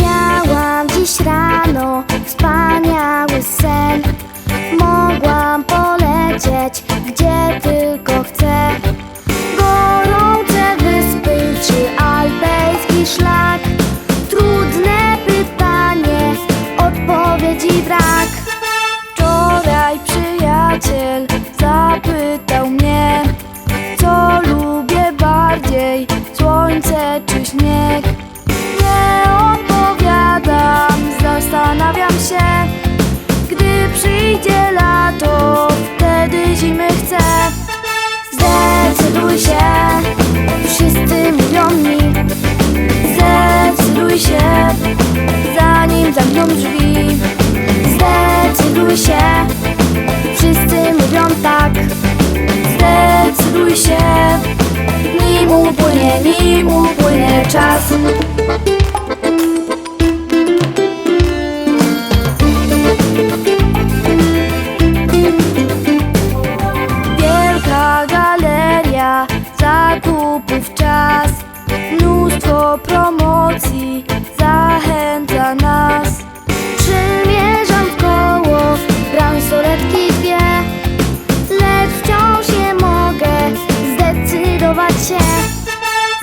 Miałam dziś rano wspaniały sen przyjaciel zapytał mnie Co lubię bardziej, słońce czy śnieg. Nie odpowiadam, zastanawiam się Gdy przyjdzie lato, wtedy zimy chcę. Zdecyduj się, się, nim upłynie, nim upłynie czas Wielka galeria zakupów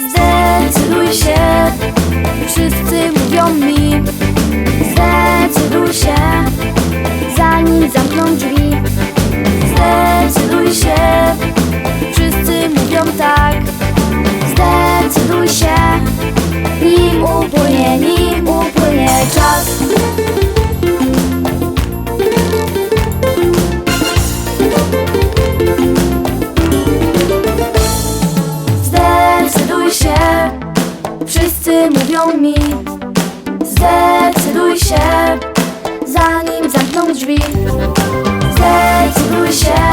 Zdecyduj się, wszyscy mówią mi. Zdecyduj się, zanim zamkną drzwi mówią mi Zdecyduj się, zanim zamkną drzwi. Zdecyduj się,